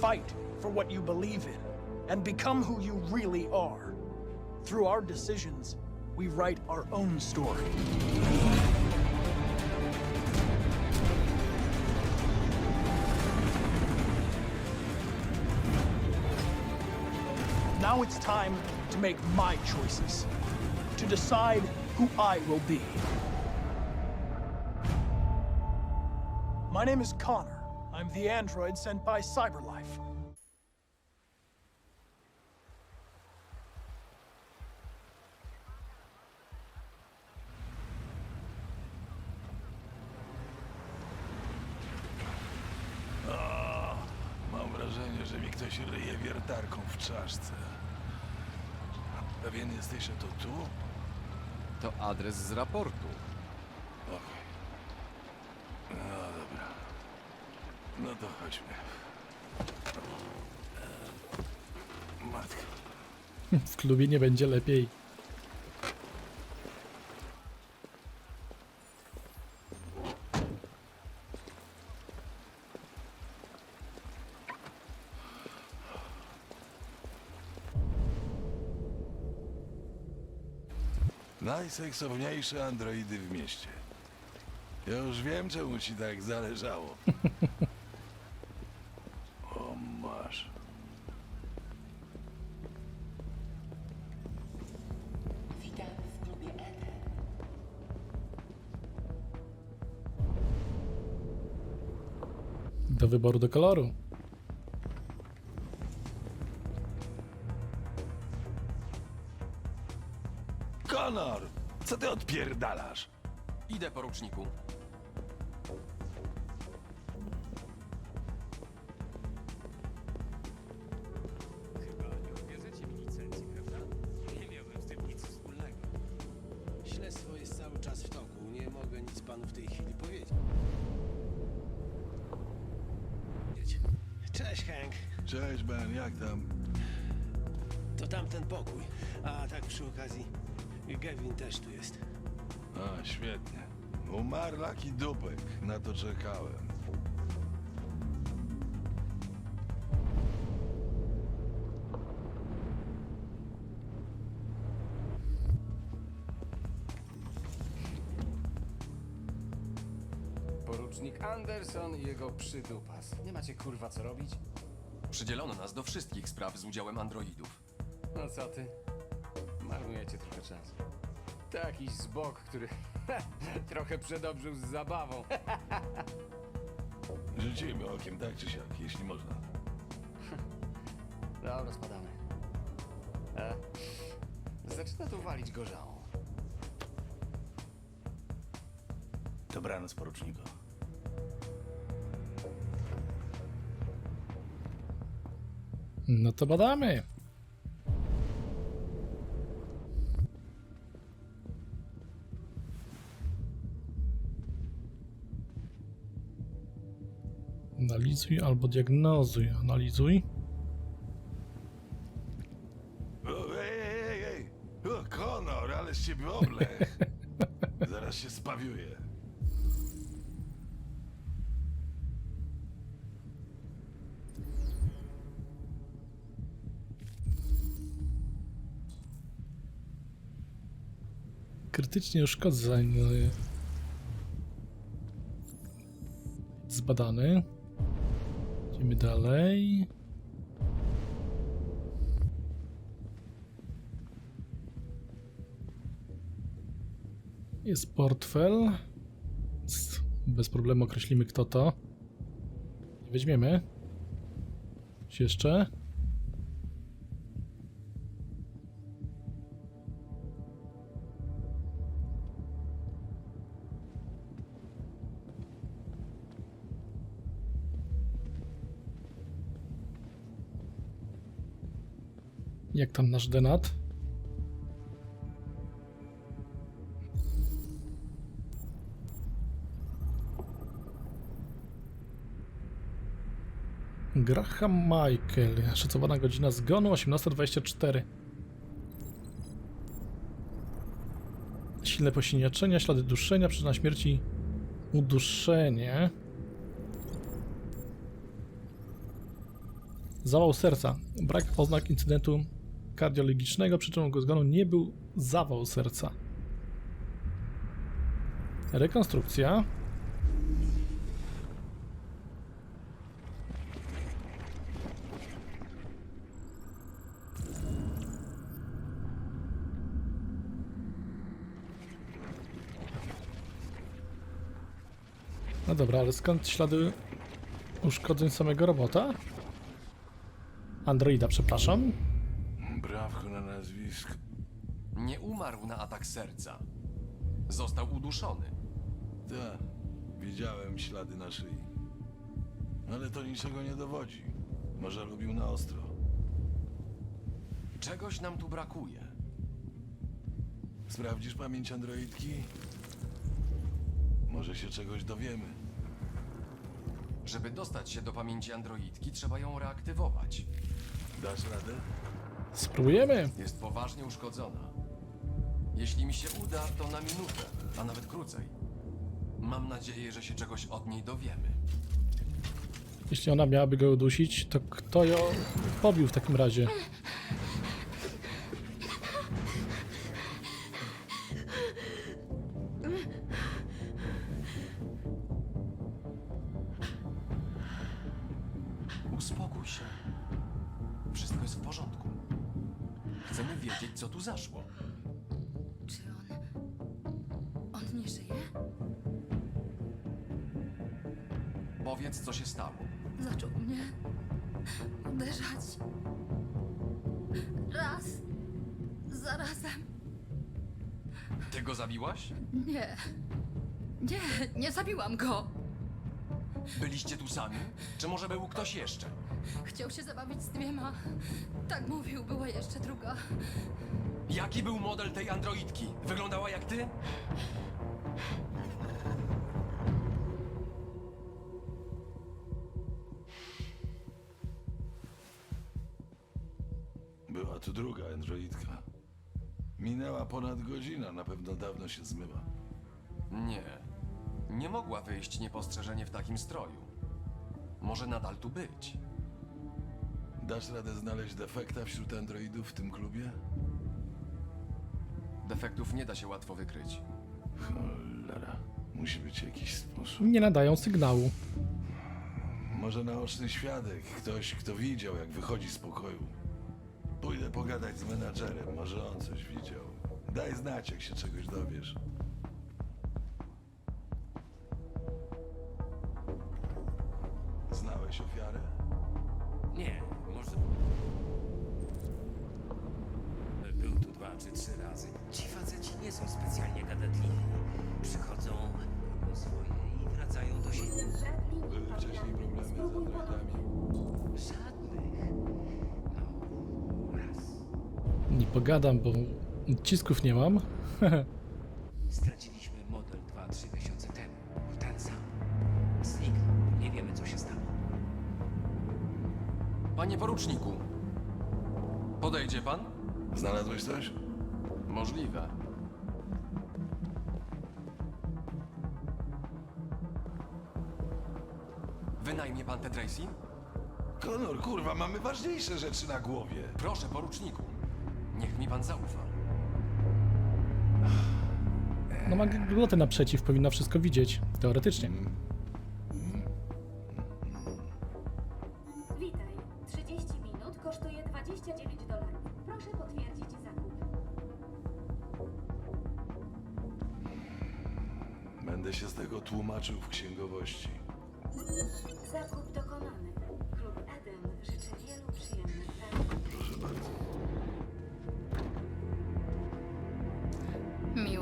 Fight for what you believe in and become who you really are. Through our decisions, we write our own story. Now it's time to make my choices, to decide who I will be. My name is Connor. I'm the android sent by Cyberlife. Mam wrażenie, że mi ktoś ryje wiertarką w czaszce. Pewien jesteś, że to tu? To adres z raportu. Okej. No dobra. No to chodźmy. Matka. W klubie nie będzie lepiej. Najseksowniejsze androidy w mieście. Ja już wiem, czemu ci tak zależało. wyboru do koloru. Konor! Co ty odpierdalasz? Idę, poruczniku. Cześć, Ben, jak tam? To tamten pokój. A tak przy okazji, Gavin też tu jest. A, świetnie. Umarł laki dupek. Na to czekałem. Porucznik Anderson i jego przydupas. Nie macie kurwa co robić? Przydzielono nas do wszystkich spraw z udziałem androidów. No co ty? Marnujecie trochę czasu. Takiś zbok, który trochę przedobrzył z zabawą. Rzucimy okiem tak czy siak, jeśli można. Dobra, spadamy. E, zaczyna tu walić gorzałą. Dobranoc, poruczniku. No to badamy. Analizuj albo diagnozuj. Analizuj. O, ej, ej, ej, ej! O, Konor, ale z ciebie oblech! Krytycznie uszkodzeń. y, Zbadany. Idziemy dalej. Jest portfel. Bez problemu określimy kto to. Weźmiemy. Coś jeszcze? Jak tam nasz denat? Graham Michael. Szacowana godzina zgonu 18.24. Silne posiniaczenia, ślady duszenia, przyczyna śmierci uduszenie. Zawał serca. Brak oznak incydentu kardiologicznego. Przyczyną jego zgonu nie był zawał serca. Rekonstrukcja. No dobra, ale skąd ślady uszkodzeń samego robota? Androida, przepraszam. Nazwisko. Nie umarł na atak serca. Został uduszony. Tak, widziałem ślady na szyi. Ale to niczego nie dowodzi. Może lubił na ostro. Czegoś nam tu brakuje. Sprawdzisz pamięć androidki? Może się czegoś dowiemy. Żeby dostać się do pamięci androidki, trzeba ją reaktywować. Dasz radę? Spróbujemy. Jest poważnie uszkodzona. Jeśli mi się uda, to na minutę, a nawet krócej. Mam nadzieję, że się czegoś od niej dowiemy. Jeśli ona miałaby go udusić, to kto ją pobił w takim razie? Powiedz, co się stało. Zaczął mnie uderzać. Raz. Zarazem. Ty go zabiłaś? Nie. Nie, nie zabiłam go. Byliście tu sami? Czy może był ktoś jeszcze? Chciał się zabawić z dwiema. Tak mówił, była jeszcze druga. Jaki był model tej androidki? Wyglądała jak ty? Androidka. Minęła ponad godzina, na pewno dawno się zmyła. Nie. Nie mogła wyjść niepostrzeżenie w takim stroju. Może nadal tu być. Dasz radę znaleźć defekta wśród androidów w tym klubie? Defektów nie da się łatwo wykryć. Cholera, musi być jakiś sposób. Nie nadają sygnału. Może naoczny świadek, ktoś, kto widział, jak wychodzi z pokoju. Pójdę pogadać z menadżerem, może on coś widział. Daj znać, jak się czegoś dowiesz. Znałeś ofiarę? Nie, może... Był tu dwa czy trzy razy. Ci faceci nie są specjalnie gadatliwi. Przychodzą, robią swoje i wracają do siebie. Były wcześniej problemy z androidami. Żadnych. No, raz. Nie pogadam, bo odcisków nie mam. Straciliśmy model 2-3 miesiące temu. Ten sam. Zniknął. Nie wiemy, co się stało. Panie poruczniku, podejdzie pan? Znalazłeś coś? Możliwe. Wynajmie pan te Tracy? Konor, kurwa, mamy ważniejsze rzeczy na głowie. Proszę, poruczniku. Niech mi pan zaufa. No ma glotę naprzeciw, powinna wszystko widzieć. Teoretycznie.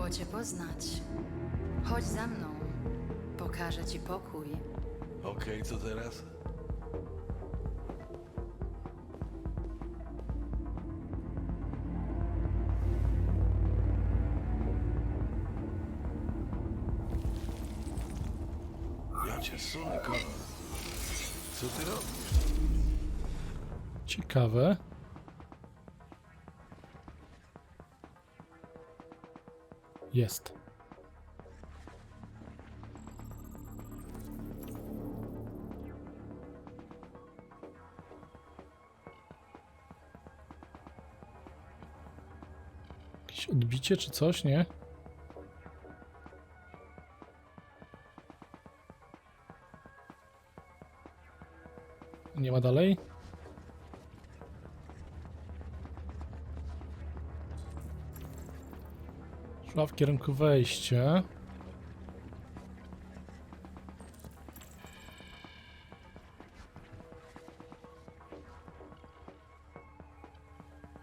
Miło cię poznać. Chodź za mną. Pokażę ci pokój. Okej, co teraz? Ja cię sunę, Konor. Co ty robisz? Ciekawe. Jest. Jakieś odbicie czy coś, nie? Nie ma dalej? Szła w kierunku wejścia.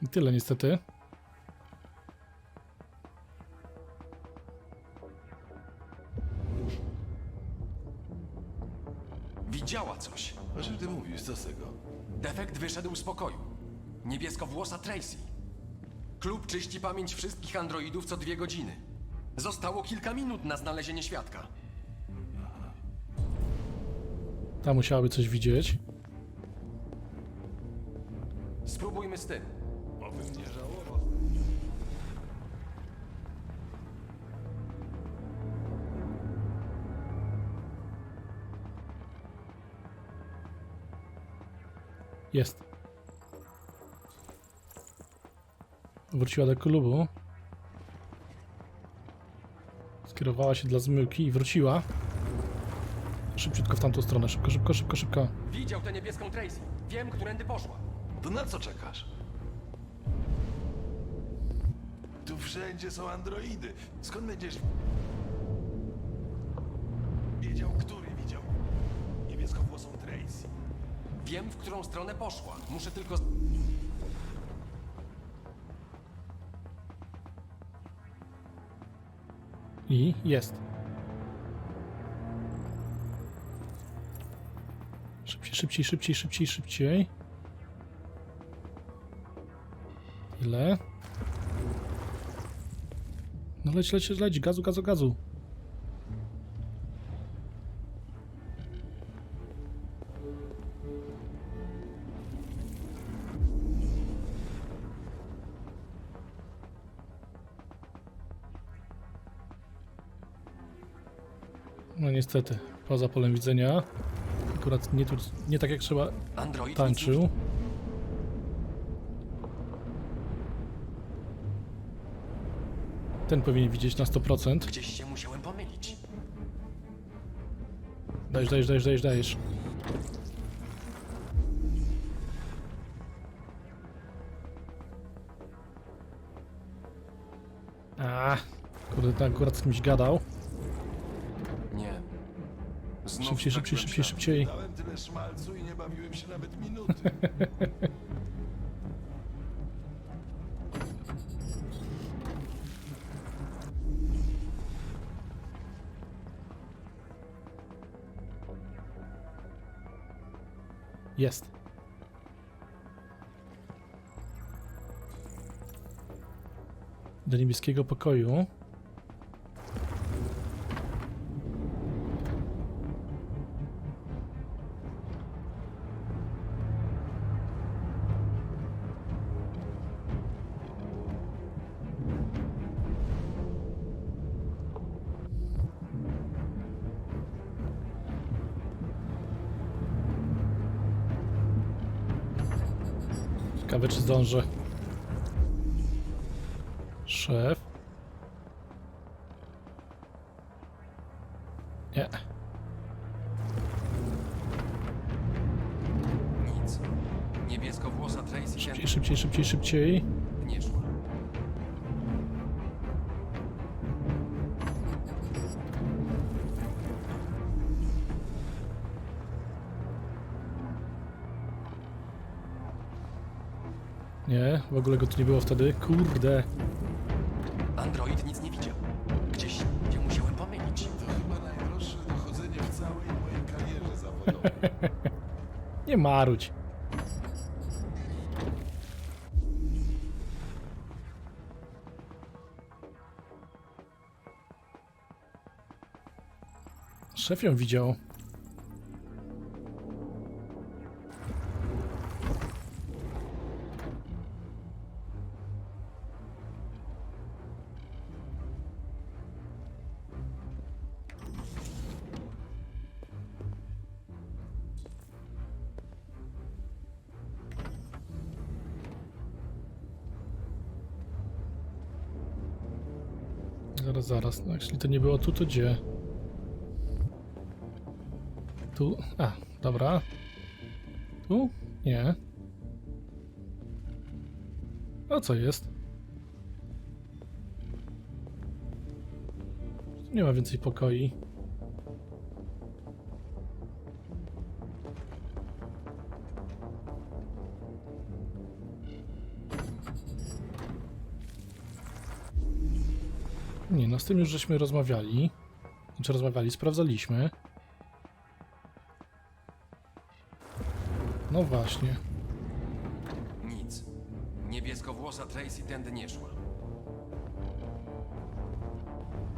I tyle niestety. Widziała coś. O czym ty mówisz? Co z tego? Defekt wyszedł z pokoju. Niebieskowłosa Tracy. Klub czyści pamięć wszystkich androidów co dwie godziny. Zostało kilka minut na znalezienie świadka. Ta musiałaby coś widzieć. Spróbujmy z tym. Obym nie żałował. Jest. Wróciła do klubu. Skierowała się dla zmyłki i wróciła. Szybciutko w tamtą stronę. Szybko, szybko, szybko, szybko. Widział tę niebieską Tracy. Wiem, którędy poszła. To na co czekasz? Tu wszędzie są androidy. Skąd będziesz wiedział, który widział niebieskowłosą Tracy? Wiem, w którą stronę poszła. Muszę tylko... z- I jest. Szybciej, szybciej, szybciej, szybciej, szybciej. Ile? No leć, leć, leć, gazu, gazu, gazu. Niestety, poza polem widzenia. Akurat nie, tu, nie tak jak trzeba Android tańczył. Ten powinien widzieć na 100%. Gdzieś się musiałem pomylić. Dajesz, dajesz, dajesz, dajesz, dajesz. A, kurde, tak akurat z kimś gadał. Szybciej, szybciej, szybciej, ślad. szybciej. Dałem tyle szmalcu i nie bawiłem się nawet minuty. Jest. Do niebieskiego pokoju. Zdążę. Szef. Nie. Nic. Niebieskowłosa Tracy Szybciej, szybciej, szybciej, szybciej. Ogóle go tu nie było wtedy. Kurde. Android nic nie widział. Gdzieś się musiałem pomylić. To chyba najdroższe dochodzenie w całej mojej karierze zawodowej. Nie maruć. Szef ją widział. Zaraz. No, jeśli to nie było tu, to gdzie? Tu? A, dobra. Tu? Nie. A co jest? Tu nie ma więcej pokoi. Z tym już żeśmy rozmawiali. Znaczy rozmawiali, sprawdzaliśmy. No właśnie. Nic. Niebieskowłosa Tracy tędy nie szła.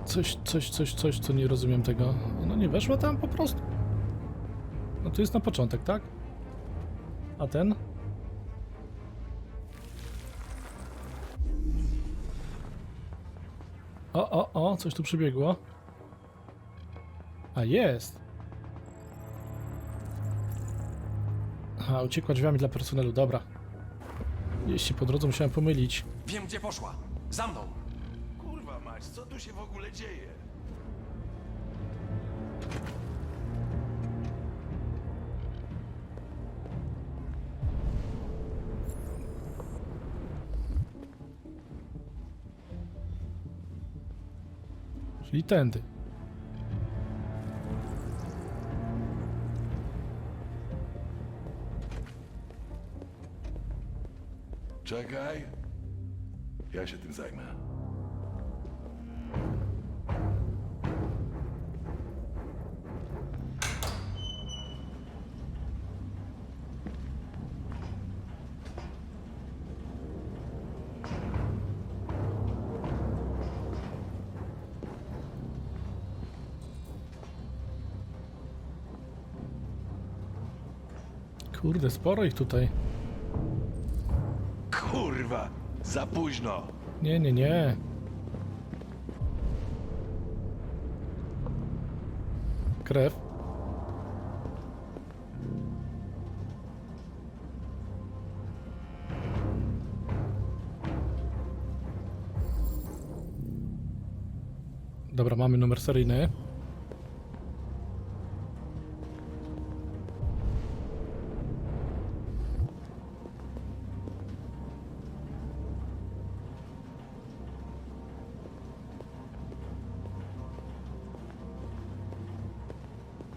Coś, coś, coś, coś, co nie rozumiem tego. Ona nie weszła tam po prostu? No to jest na początek, tak? A ten? O, o, o, coś tu przybiegło. A jest! Aha, uciekła drzwiami dla personelu, dobra. Jeśli po drodze musiałem pomylić. Wiem, gdzie poszła. Za mną. Kurwa mać, co tu się w ogóle dzieje? Czyli tędy. Czekaj. Ja się tym zajmę. Kurde, sporo ich tutaj. Kurwa, za późno. Nie, nie, nie. Krew. Dobra, mamy numer seryjny.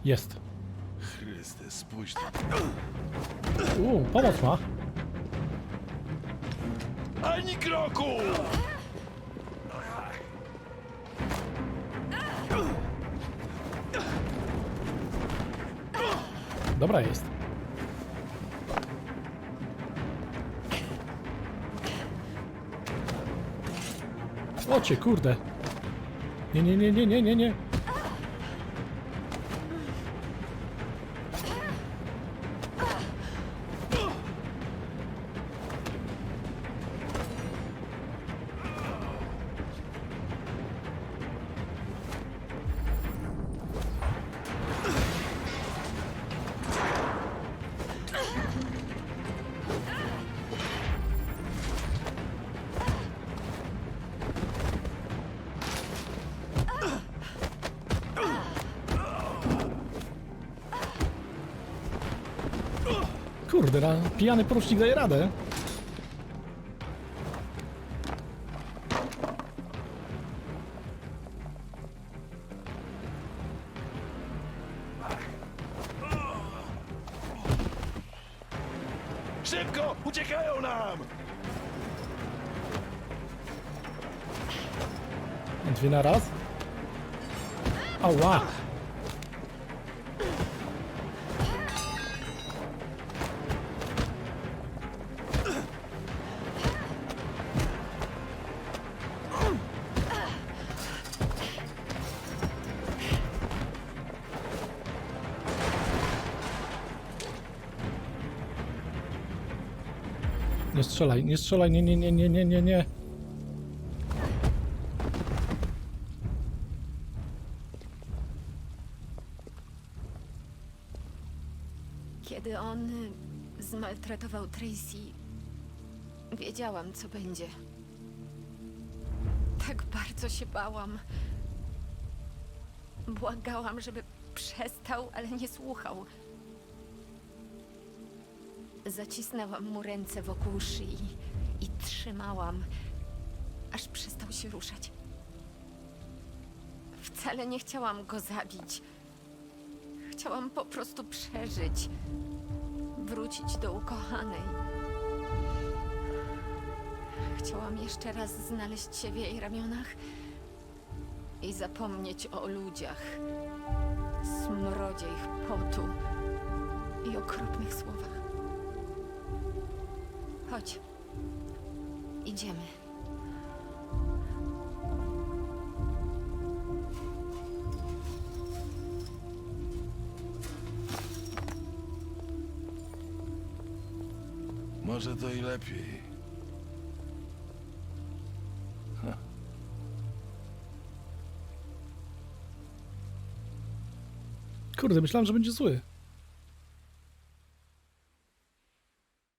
Jest. Chryste, spójrz tu. Uuu, pomoc ma. Ani kroku! Dobra jest. Ocie, kurde. Nie, nie, nie, nie, nie, nie, nie. Kurde, na, pijany porucznik daje radę. Szybko! Uciekają nam! Dwie na raz. Ała! Strzelaj, nie strzelaj, nie, nie, nie, nie, nie, nie, nie. Kiedy on zmaltretował Tracy, wiedziałam, co będzie. Tak bardzo się bałam. Błagałam, żeby przestał, ale nie słuchał. Zacisnęłam mu ręce wokół szyi i trzymałam, aż przestał się ruszać. Wcale nie chciałam go zabić. Chciałam po prostu przeżyć. Wrócić do ukochanej. Chciałam jeszcze raz znaleźć się w jej ramionach i zapomnieć o ludziach, smrodzie ich potu i okropnych słowach. Chodź. Idziemy. Może to i lepiej. Kurde, myślałem, że będzie zły.